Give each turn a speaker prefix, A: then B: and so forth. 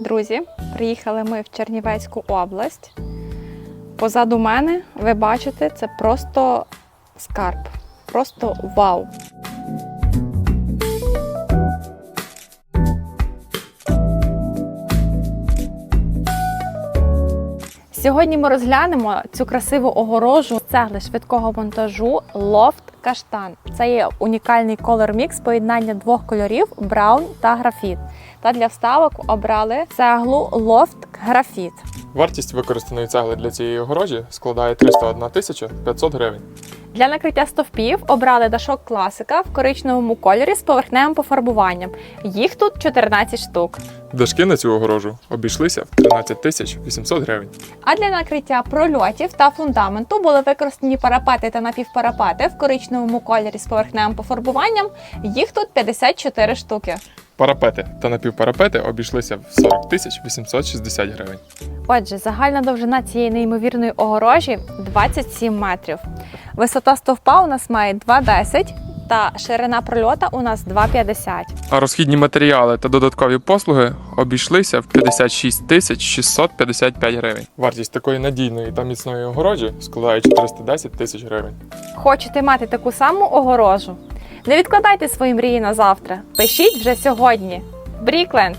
A: Друзі, приїхали ми в Чернівецьку область. Позаду мене ви бачите, це просто скарб. Просто вау! Сьогодні ми розглянемо цю красиву огорожу цегли швидкого монтажу Loft Каштан. Це є унікальний колор мікс поєднання двох кольорів браун та графіт. Та для вставок обрали цеглу Loft Графіт.
B: Вартість використаної цегли для цієї огорожі складає 301 тисяча 500 гривень.
A: Для накриття стовпів обрали дашок класика в коричневому кольорі з поверхневим пофарбуванням. Їх тут 14 штук.
B: Дашки на цю огорожу обійшлися в 13 тисяч 800 гривень.
A: А для накриття прольотів та фундаменту були використані парапети та напівпарапети в коричневому кольорі з поверхневим пофарбуванням. Їх тут 54 штуки.
B: Парапети та напівпарапети обійшлися в 40 тисяч 860 гривень.
A: Отже, загальна довжина цієї неймовірної огорожі 27 метрів. Висота стовпа у нас має 2,10 та ширина прольота у нас 2,50.
B: А розхідні матеріали та додаткові послуги обійшлися в 56 тисяч 655 гривень. Вартість такої надійної та міцної огорожі складає 410 тисяч гривень.
A: Хочете мати таку саму огорожу? Не відкладайте свої мрії на завтра. Пишіть вже сьогодні. Брікленд!